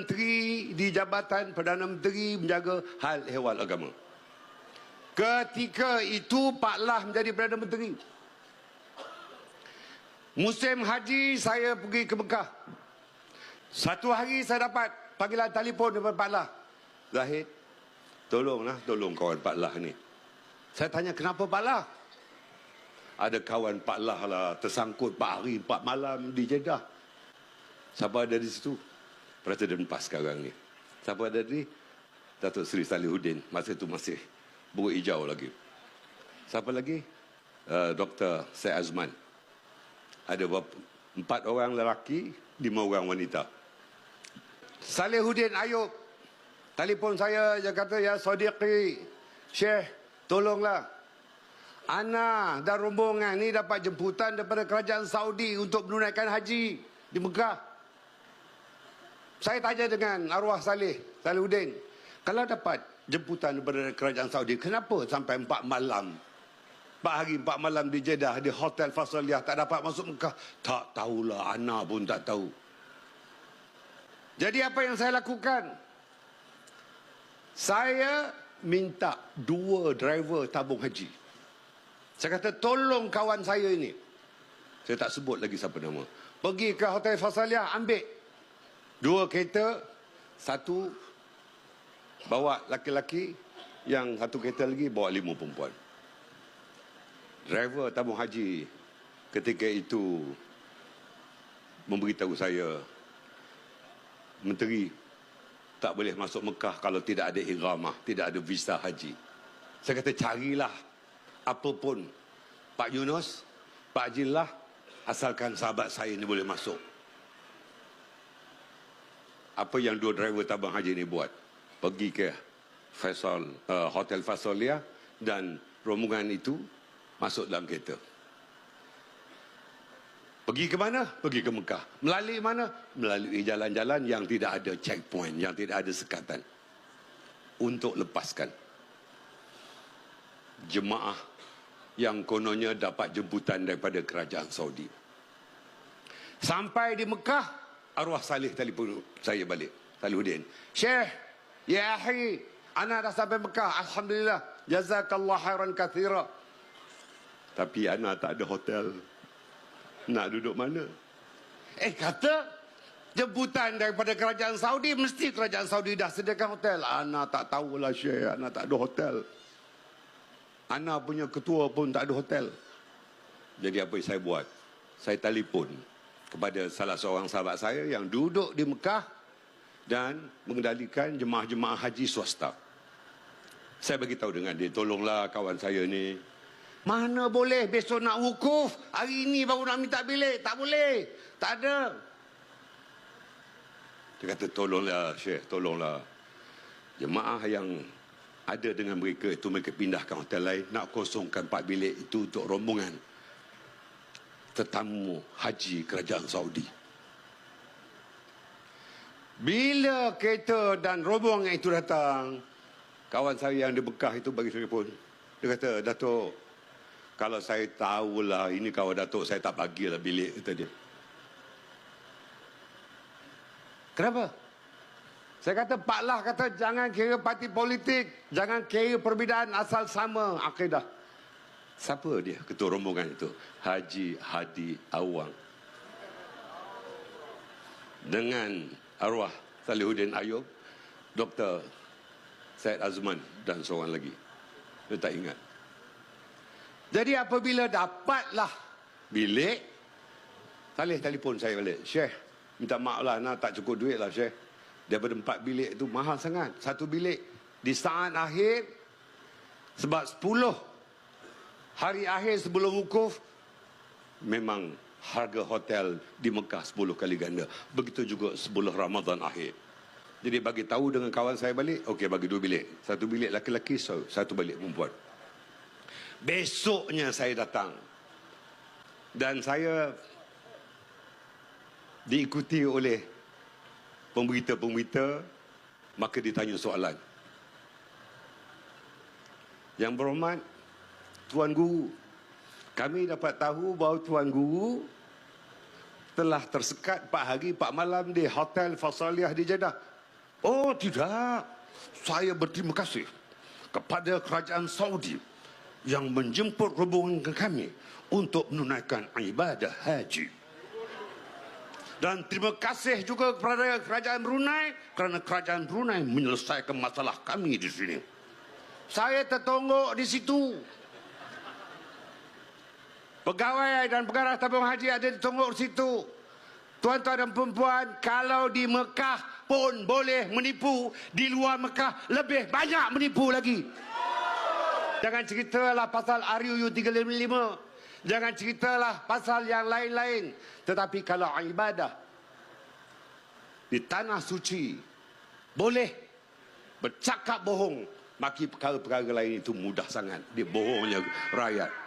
menteri di Jabatan Perdana Menteri menjaga hal ehwal agama. Ketika itu Pak Lah menjadi Perdana Menteri. Musim haji saya pergi ke Mekah. Satu hari saya dapat panggilan telefon daripada Pak Lah. Zahid, tolonglah, tolong kawan Pak Lah ni. Saya tanya kenapa Pak Lah? Ada kawan Pak Lah lah tersangkut 4 hari 4 malam di Jeddah. Siapa ada di situ? Presiden PAS sekarang ni. Siapa ada di? Datuk Seri Salihuddin. Masa itu masih buruk hijau lagi. Siapa lagi? Uh, Dr. Syed Azman. Ada berapa? empat orang lelaki, lima orang wanita. Salihuddin Ayub. Telefon saya, dia kata, Ya Sadiqi, Syekh, tolonglah. Ana dan rombongan ni dapat jemputan daripada kerajaan Saudi untuk menunaikan haji di Mekah. Saya tanya dengan arwah Salih, Salihuddin. Kalau dapat jemputan daripada kerajaan Saudi, kenapa sampai empat malam? Empat hari, empat malam di Jeddah, di Hotel Fasaliyah, tak dapat masuk Mekah? Tak tahulah, Ana pun tak tahu. Jadi apa yang saya lakukan? Saya minta dua driver tabung haji. Saya kata tolong kawan saya ini. Saya tak sebut lagi siapa nama. Pergi ke Hotel Fasaliyah ambil dua kereta, satu bawa laki-laki, yang satu kereta lagi bawa lima perempuan. Driver tabung haji ketika itu memberitahu saya menteri tak boleh masuk Mekah kalau tidak ada iramah, tidak ada visa haji. Saya kata carilah apapun Pak Yunus, Pak Jillah asalkan sahabat saya ni boleh masuk. Apa yang dua driver tabung haji ni buat? Pergi ke Faisal uh, Hotel Faisalia dan rombongan itu masuk dalam kereta. Pergi ke mana? Pergi ke Mekah. Melalui mana? Melalui jalan-jalan yang tidak ada checkpoint, yang tidak ada sekatan. Untuk lepaskan jemaah yang kononnya dapat jemputan daripada kerajaan Saudi. Sampai di Mekah, arwah Salih telefon saya balik. Salihuddin. Syekh, ya ahi, ana dah sampai Mekah. Alhamdulillah. Jazakallah khairan kathira. Tapi ana tak ada hotel. Nak duduk mana? Eh kata jemputan daripada kerajaan Saudi mesti kerajaan Saudi dah sediakan hotel. Ana tak tahulah Syekh, ana tak ada hotel. Ana punya ketua pun tak ada hotel. Jadi apa yang saya buat? Saya telefon kepada salah seorang sahabat saya yang duduk di Mekah dan mengendalikan jemaah-jemaah haji swasta. Saya bagi tahu dengan dia, tolonglah kawan saya ni. Mana boleh besok nak wukuf, hari ini baru nak minta bilik. Tak boleh. Tak ada. Dia kata, tolonglah Syekh, tolonglah. Jemaah yang ada dengan mereka itu mereka pindahkan hotel lain nak kosongkan empat bilik itu untuk rombongan tetamu haji kerajaan Saudi. Bila kereta dan rombongan itu datang, kawan saya yang di Bekah itu bagi telefon. Dia kata, Datuk, kalau saya tahulah ini kawan Datuk, saya tak bagilah bilik, kata dia. Kenapa? Saya kata, Pak Lah kata, jangan kira parti politik, jangan kira perbedaan asal sama akidah. Siapa dia ketua rombongan itu? Haji Hadi Awang. Dengan arwah Salihuddin Ayub, Dr. Syed Azman dan seorang lagi. Saya tak ingat. Jadi apabila dapatlah bilik, Salih telefon saya balik. Syekh, minta maaf lah, nak tak cukup duit lah Syekh. Daripada empat bilik itu mahal sangat. Satu bilik di saat akhir, sebab sepuluh hari akhir sebelum wukuf memang harga hotel di Mekah 10 kali ganda. Begitu juga sebelum Ramadan akhir. Jadi bagi tahu dengan kawan saya balik, okey bagi dua bilik. Satu bilik laki-laki, satu bilik perempuan. Besoknya saya datang. Dan saya diikuti oleh pemberita-pemberita maka ditanya soalan. Yang berhormat Tuan Guru, kami dapat tahu bahawa Tuan Guru telah tersekat 4 hari 4 malam di Hotel Fasaliyah di Jeddah. Oh tidak. Saya berterima kasih kepada kerajaan Saudi yang menjemput rombongan kami untuk menunaikan ibadah haji. Dan terima kasih juga kepada kerajaan Brunei kerana kerajaan Brunei menyelesaikan masalah kami di sini. Saya tertonggok di situ. Pegawai dan pengarah tabung haji ada di di situ. Tuan-tuan dan perempuan, kalau di Mekah pun boleh menipu, di luar Mekah lebih banyak menipu lagi. Jangan ceritalah pasal RUU 355. Jangan ceritalah pasal yang lain-lain. Tetapi kalau ibadah di tanah suci boleh bercakap bohong, maki perkara-perkara lain itu mudah sangat. Dia bohongnya rakyat.